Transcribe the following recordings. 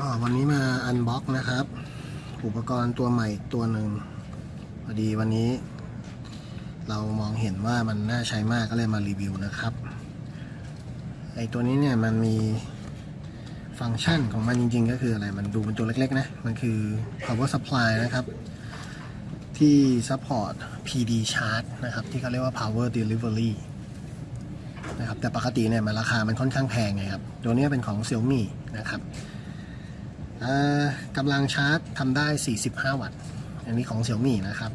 ก็วันนี้มาอันบ็อกนะครับ อุปกรณ์ตัวใหม่ตัวหนึ่งพอดีวันนี้ เรามองเห็นว่ามันน่าใช้มากก็เลยมารีวิวนะครับไอตัวนี้เนี่ยมันมีฟังก์ชันของมันจริง ๆ ก็คืออะไรมันดูเป็นตัวเล็ก ๆ นะ มันคือ power supply นะครับ ที่ support PD charge นะครับ ที่เขาเรียกว่า power delivery นะครับแต่ปกติเนี่ยมันราคามันค่อนข้างแพงไงครับ ตัวนี้เป็นของ Xiaomi นะครับ กำลังชาร์จทำได้ 45 วัตต์ อันนี้ของ Xiaomi นะครับ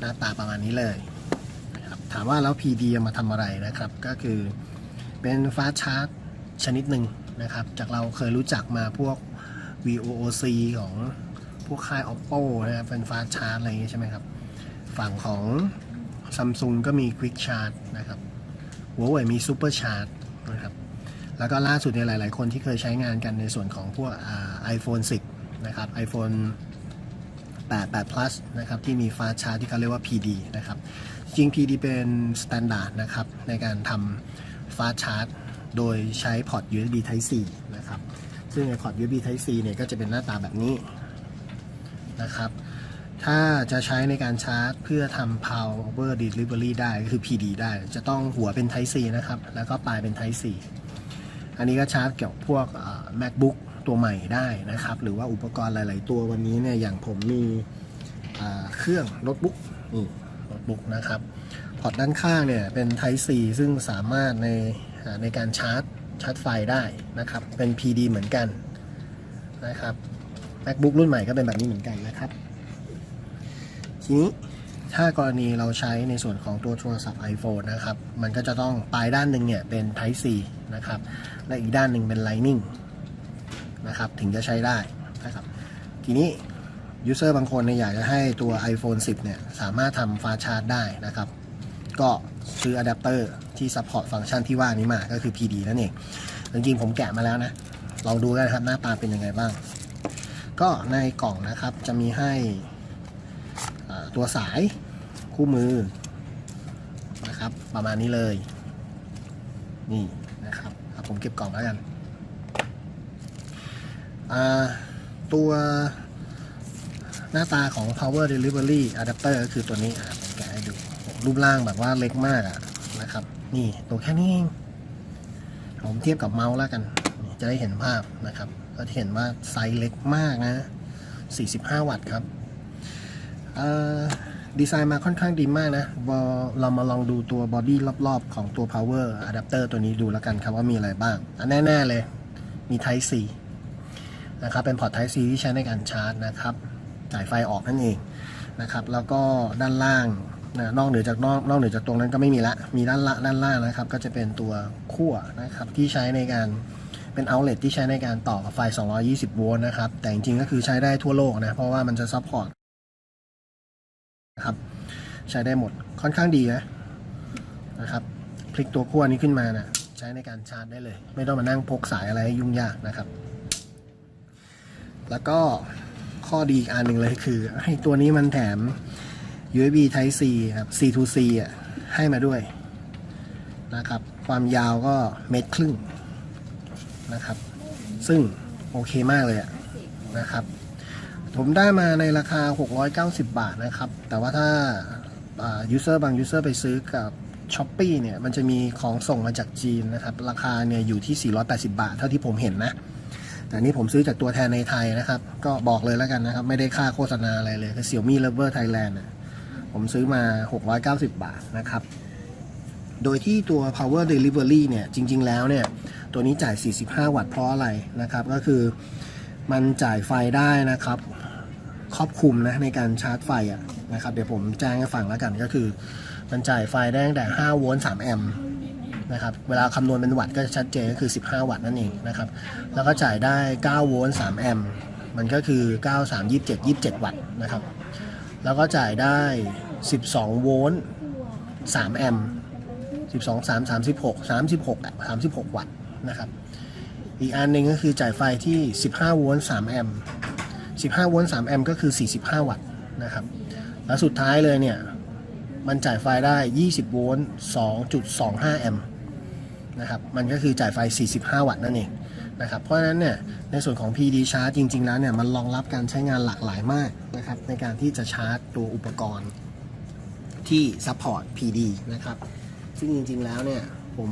หน้าตาประมาณนี้เลยถามว่าแล้ว PD มาทำอะไรนะครับ ก็คือเป็นฟาสชาร์จชนิดหนึ่งนะครับ จากเราเคยรู้จักมาพวก VOOC ของพวกค่าย Oppo นะครับเป็นฟาสชาร์จอะไรอย่างงี้ใช่ไหมครับ ฝั่งของ Samsung ก็มี Quick Charge นะครับหัวเว่ยมี Super Charge แล้วก็ล่าสุดเนี่ยหลาย ๆ คนที่เคยใช้งานกันในส่วนของพวกไอโฟน10 นะครับ iPhone 8 8 plus นะครับ ที่มี Fast Charge ที่เขาเรียกว่า PD นะครับ จริง PD เป็น Standard นะครับ ในการทำ Fast Charge โดยใช้พอร์ต USB Type C นะครับ ซึ่งในพอร์ต USB Type C เนี่ยก็จะเป็นหน้าตาแบบนี้นะครับ ถ้าจะใช้ในการชาร์จเพื่อทำ power delivery ได้ก็คือ PD ได้ จะต้องหัวเป็น Type C นะครับ แล้วก็ปลายเป็น Type C อันนี้ก็ชาร์จเกี่ยวกับพวก macbook ตัวใหม่ได้นะครับ หรือว่าอุปกรณ์หลาย ๆ ตัววันนี้เนี่ยอย่างผมมีเครื่องโน้ตบุ๊กนี่โน้ตบุ๊กนะครับพอร์ตด้านข้างเนี่ยเป็น Type C ซึ่งสามารถในในการชาร์จชาร์จไฟได้นะครับ เป็น PD เหมือนกันนะครับ macbook รุ่นใหม่ก็เป็นแบบนี้เหมือนกันนะครับ ทีนี้ถ้ากรณีเราใช้ในส่วนของตัวโทรศัพท์ iPhone นะครับ มันก็จะต้องปลายด้านหนึ่งเนี่ยเป็น Type C นะครับ และอีกด้านหนึ่งเป็น Lightning นะครับ ถึงจะใช้ได้นะครับ ทีนี้ยูเซอร์บางคนเนี่ยอยากจะให้ตัว iPhone 10 เนี่ย สามารถทำฟาชาร์จได้นะครับ ก็ซื้ออะแดปเตอร์ที่ซัพพอร์ตฟังก์ชันที่ว่านี้มา ก็คือ PD นั่นเอง จริงๆผมแกะมาแล้วนะ ลองดูกันนะครับ หน้าตาเป็นยังไงบ้าง ก็ในกล่องนะครับจะมีให้ตัวสายคู่มือนะครับ ประมาณนี้เลย นี่ ผมเก็บกล่องแล้วกันตัวหน้าตาของ power delivery adapter ก็คือตัวนี้อะผมแกะให้ดู รูปร่างแบบว่าเล็กมากอะนะครับ นี่ตัวแค่นี้เองผมเทียบกับเมาส์แล้วกัน จะได้เห็นภาพนะครับ ก็จะเห็นว่าไซส์เล็กมากนะ 45 วัตต์ครับ เอ่อ ดีไซน์มาค่อนข้างดีมากนะเรามาลองดูตัวบอดี้รอบๆ ของตัว power adapter ตัวนี้ดูแล้วกันครับว่ามีอะไรบ้างอันแน่ ๆ เลย มี Type C นะครับเป็นพอร์ต Type C ที่ใช้ในการชาร์จนะครับจ่ายไฟออกนั่นเองนะครับแล้วก็ด้านล่างนะนอกเหนือจากนอกนอกเหนือจากตรงนั้นก็ไม่มีละ มีด้านละด้านล่างนะครับ ก็จะเป็นตัวขั้วนะครับที่ใช้ในการเป็น outlet ที่ใช้ในการต่อกับไฟ 220 โวลต์นะครับ แต่จริงๆก็คือใช้ได้ทั่วโลกนะ เพราะว่ามันจะ support นะครับ ใช้ได้หมดค่อนข้างดีนะนะครับพลิกตัวขั้วนี้ขึ้นมานะใช้ในการชาร์จได้เลย ไม่ต้องมานั่งพกสายอะไรให้ยุ่งยากนะครับ แล้วก็ข้อดีอีกอันหนึ่งเลยคือ ให้ตัวนี้มันแถม USB Type C ครับ C to C อะให้มาด้วยนะครับ ความยาวก็เมตรครึ่งนะครับ ซึ่งโอเคมากเลยอะนะครับ ผมได้มาในราคา 690 บาทนะครับ แต่ว่าถ้ายูเซอร์บางยูเซอร์ไปซื้อกับ s h อ p e e เนี่ย มันจะมีของส่งมาจากจีนนะครับ ราคาเนี่ยอยู่ที่ 480 บาท เท่าที่ผมเห็นนะแต่นี่ผมซื้อจากตัวแทนในไทยนะครับ ก็บอกเลยแล้วกันนะครับ ไม่ได้ค่าโฆษณาอะไรเลยคือ Xiaomi Lover Thailand นะผมซื้อมา 690 บาทนะครับ โดยที่ตัว power delivery เนี่ย จริง ๆ แล้วเนี่ย ตัวนี้จ่าย 45 วัตต์เพราะอะไรนะครับ ก็คือ มันจ่ายไฟได้นะครับ ครอบคลุมนะในการชาร์จไฟอะนะครับ เดี๋ยวผมแจ้งให้ฟังแล้วกันก็คือ มันจ่ายไฟได้ตั้งแต่ 5 โวลต์ 3 แอมป์นะครับเวลาคำนวณเป็นวัตต์ก็ชัดเจนก็คือ 15 วัตต์นั่นเองนะครับ แล้วก็จ่ายได้ 9 โวลต์ 3 แอมป์มันก็คือ 9 3 27 27 วัตต์นะครับ แล้วก็จ่ายได้ 12 โวลต์ 3 แอมป์12 3 36 36 36 วัตต์นะครับ อีกอันหนึ่งก็คือจ่ายไฟที่ 15 โวลต์ 3 แอมป์ 15 โวลต์ 3 แอมป์ก็คือ 45 วัตต์นะครับ แล้วสุดท้ายเลยเนี่ย มันจ่ายไฟได้ 20 โวลต์ 2.25 แอมป์นะครับ มันก็คือจ่ายไฟ 45 วัตต์นั่นเองนะครับ เพราะฉะนั้นเนี่ย ในส่วนของ PD Charge จริง ๆ แล้วเนี่ย มันรองรับการใช้งานหลากหลายมากนะครับ ในการที่จะชาร์จตัวอุปกรณ์ที่ support PD นะครับ ซึ่งจริง ๆ แล้วเนี่ย ผม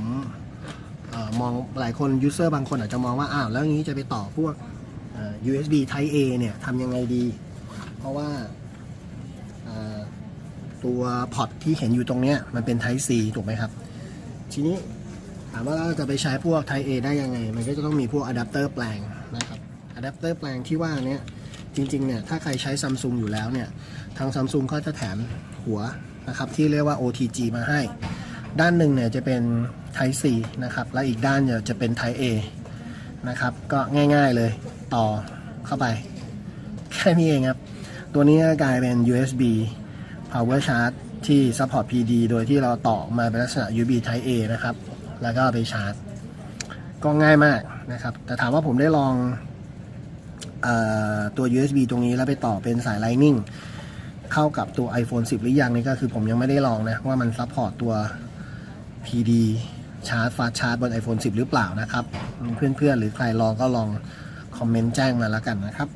ออมองหลายคน user บางคนอาจจะมองว่าอ้าวแล้วงี้จะไปต่อพวก USB Type A เนี่ยทำยังไงดี เพราะว่าตัวพอร์ตที่เห็นอยู่ตรงเนี้ยมันเป็น Type C ถูกไหมครับ ทีนี้ถามว่าเราจะไปใช้พวก Type A ได้ยังไง มันก็จะต้องมีพวกอะแดปเตอร์แปลงนะครับอะแดปเตอร์แปลงที่ว่าเนี้ยจริงๆเนี่ยถ้าใครใช้ซัมซุงอยู่แล้วเนี่ยทางซัมซุงเขาจะแถมหัวนะครับที่เรียกว่า OTG มาให้ ด้านหนึ่งเนี่ยจะเป็น Type C นะครับ และอีกด้านเนี่ยจะเป็น Type A นะครับ ก็ง่ายๆเลยต่อเข้าไป แค่นี้เองครับ ตัวนี้กลายเป็น USB power charge ที่ support PD โดยที่เราต่อมาเป็นลักษณะ USB Type A นะครับ แล้วก็ไปชาร์จ ก็ง่ายมากนะครับ แต่ถามว่าผมได้ลองออตัว USB ตรงนี้แล้วไปต่อเป็นสาย Lightning เข้ากับตัว iPhone 10 หรือยังนี่ก็คือผมยังไม่ได้ลองนะ ว่ามันซัพพอร์ตตัว PD ชาร์จฟาชาร์จบน iPhone 10 หรือเปล่านะครับ เพื่อนๆ หรือใครลองก็ลองคอมเมนต์แจ้งมาแล้วกันนะครับ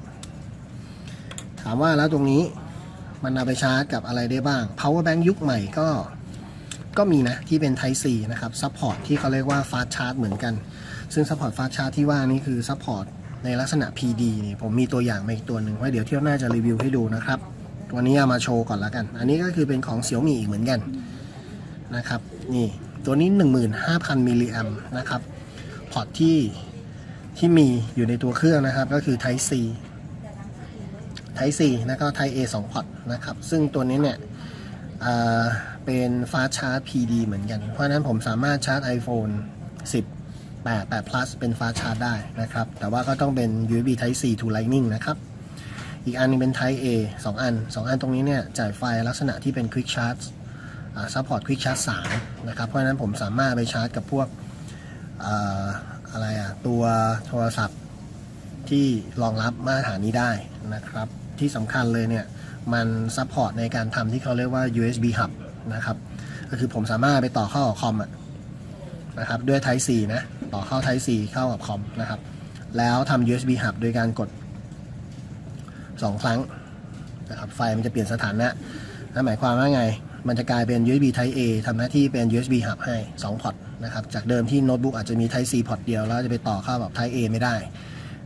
ถามว่าแล้วตรงนี้มันเอาไปชาร์จกับอะไรได้บ้าง power bank ยุคใหม่ก็ก็มีนะ ที่เป็น Type C นะครับ support ที่เขาเรียกว่า fast charge เหมือนกัน ซึ่ง support fast charge ที่ว่านี่คือ support ในลักษณะ PD นี่ผมมีตัวอย่างมาอีกตัวหนึ่งไว้เดี๋ยวเที่ยวหน้าจะรีวิวให้ดูนะครับ ตัวนี้เอามาโชว์ก่อนแล้วกัน อันนี้ก็คือเป็นของ Xiaomi อีกเหมือนกันนะครับ นี่ ตัวนี้ 15,000 มิลลิแอมนะครับ พอร์ตที่ที่มีอยู่ในตัวเครื่องนะครับ ก็คือ Type C Type C แล้วก็ Type A 2 พอร์ตนะครับ ซึ่งตัวนี้เนี่ยเเป็น Fast Charge PD เหมือนกัน เพราะนั้นผมสามารถชาร์จ iPhone 10 8 8 plus เป็น Fast Charge ได้นะครับ แต่ว่าก็ต้องเป็น USB Type C to Lightning นะครับ อีกอันหนึงเป็น Type A 2 อัน 2 อันตรงนี้เนี่ย จ่ายไฟลักษณะที่เป็น Quick Charge อ่า Support Quick Charge 3นะครับ เพราะฉะนั้นผมสามารถไปชาร์จกับพวกเอ่อะไรอะตัวโทรศัพท์ที่รองรับมาตรฐานนี้ได้นะครับ ที่สำคัญเลยเนี่ย มันซัพพอร์ตในการทำที่เขาเรียกว่า USB Hub นะครับ ก็คือผมสามารถไปต่อเข้ากับคอมอะนะครับด้วย Type C นะ ต่อเข้า Type C เข้ากับคอมนะครับ แล้วทำ USB Hub โดยการกด 2 ครั้งนะครับ ไฟมันจะเปลี่ยนสถานะนั่นหมายความว่าไง มันจะกลายเป็น USB Type A ทำหน้าที่เป็น USB Hub ให้ 2 พอร์ตนะครับ จากเดิมที่โน้ตบุ๊กอาจจะมี Type C พอร์ตเดียว แล้วจะไปต่อเข้าแบบ Type A ไม่ได้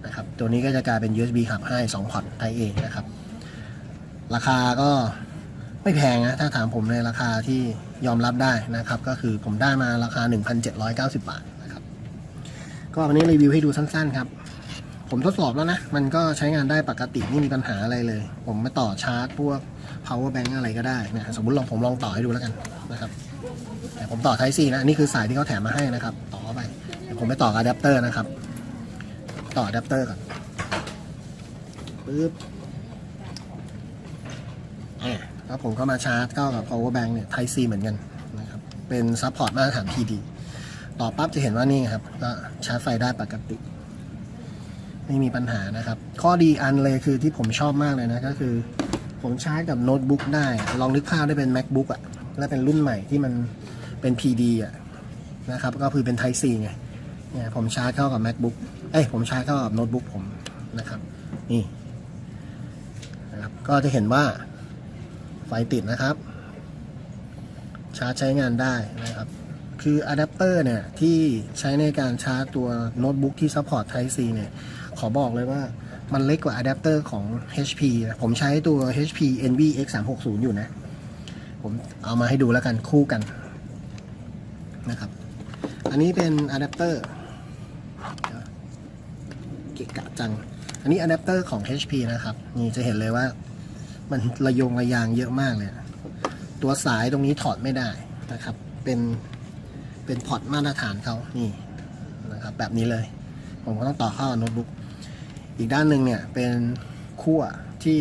นะครับ ตัวนี้ก็จะกลายเป็น USB Hub ให้ 2 พอร์ต Type A นะครับ ราคาก็ไม่แพงนะ ถ้าถามผมในราคาที่ยอมรับได้นะครับ ก็คือผมได้มาราคา 1,790 บาทนะครับ ก็วันนี้รีวิวให้ดูสั้นๆครับ ผมทดสอบแล้วนะ มันก็ใช้งานได้ปกติไม่มีปัญหาอะไรเลย ผมไม่ต่อชาร์จพวก power bank อะไรก็ได้เนี่ยสมมติลองผมลองต่อให้ดูแล้วกันนะครับแต่ผมต่อ Type C นะนี่คือสายที่เขาแถมมาให้นะครับ ต่อเข้าไปเดี๋ยวผมไปต่อกับอะแดปเตอร์นะครับ ต่ออะแดปเตอร์ก่อนปึ๊บอะแล้วผมก็มาชาร์จเข้ากับ power bank เนี่ย Type C เหมือนกันนะครับเป็นซัพพอร์ตมาตรฐาน PD ต่อปั๊บจะเห็นว่านี่ครับก็ชาร์จไฟได้ปกติ ไม่มีปัญหานะครับ ข้อดีอันเลยคือที่ผมชอบมากเลยนะก็คือ ผมชาร์จกับโน้ตบุ๊กได้ ลองนึกภาพได้เป็น macbook อะและเป็นรุ่นใหม่ที่มันเป็น PD อะนะครับก็คือเป็น Type C ไงเนี่ยผมชาร์จเข้ากับ macbook เอ้ยผมชาร์จเข้ากับโน้ตบุ๊กผมนะครับนี่นะครับก็จะเห็นว่าไฟติดนะครับ ชาร์จใช้งานได้นะครับ คืออะแดปเตอร์เนี่ยที่ใช้ในการชาร์จตัวโน้ตบุ๊กที่ support Type C เนี่ย ขอบอกเลยว่ามันเล็กกว่าอะแดปเตอร์ของ HP นะผมใช้ตัว HP NVX 360 อยู่นะ ผมเอามาให้ดูแล้วกันคู่กันนะครับ อันนี้เป็นอะแดปเตอร์เกะกะจัง อันนี้อะแดปเตอร์ของ HP นะครับ นี่จะเห็นเลยว่ามันระยงระยางเยอะมากเลย ตัวสายตรงนี้ถอดไม่ได้นะครับ เป็นเป็นพอร์ตมาตรฐานเขานี่นะครับแบบนี้เลย ผมก็ต้องต่อเข้าโน้ตบุ๊ก อีกด้านหนึ่งเนี่ยเป็นขั้วที่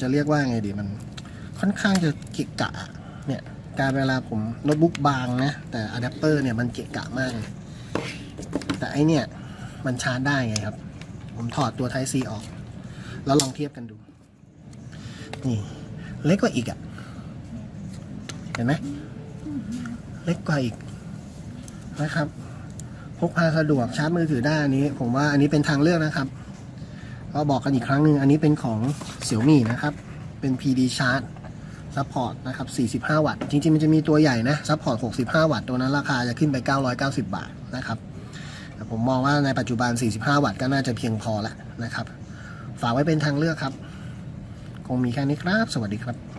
จะเรียกว่าไงดีมันค่อนข้างจะเกะกะเนี่ยการเวลาผมโน้ตบุ๊กบางนะแต่อะแดปเตอร์เนี่ยมันเกะกะมาก แต่ไอเนี่ยมันชาร์จได้ไงครับ ผมถอดตัว Type C ออก แล้วลองเทียบกันดู นี่ เล็กกว่าอีกอะ่ะ เห็นไหมเล็กกว่าอีกนะครับ พกพาสะดวกชาร์จมือถือได้อันนี้ ผมว่าอันนี้เป็นทางเลือกนะครับ ก็บอกกันอีกครั้งหนึ่งอันนี้เป็นของเสี่ยวมี่นะครับ เป็น PD Charge ซัพพอร์ตนะครับ 45 วัตต์ จริงๆ มันจะมีตัวใหญ่นะ ซัพพอร์ต 65 วัตต์ ตัวนั้นราคาจะขึ้นไป 990 บาทนะครับแต่ผมมองว่าในปัจจุบัน 45 วัตต์ก็น่าจะเพียงพอแล้วนะครับ ฝากไว้เป็นทางเลือกครับ คงมีแค่นี้ครับ สวัสดีครับ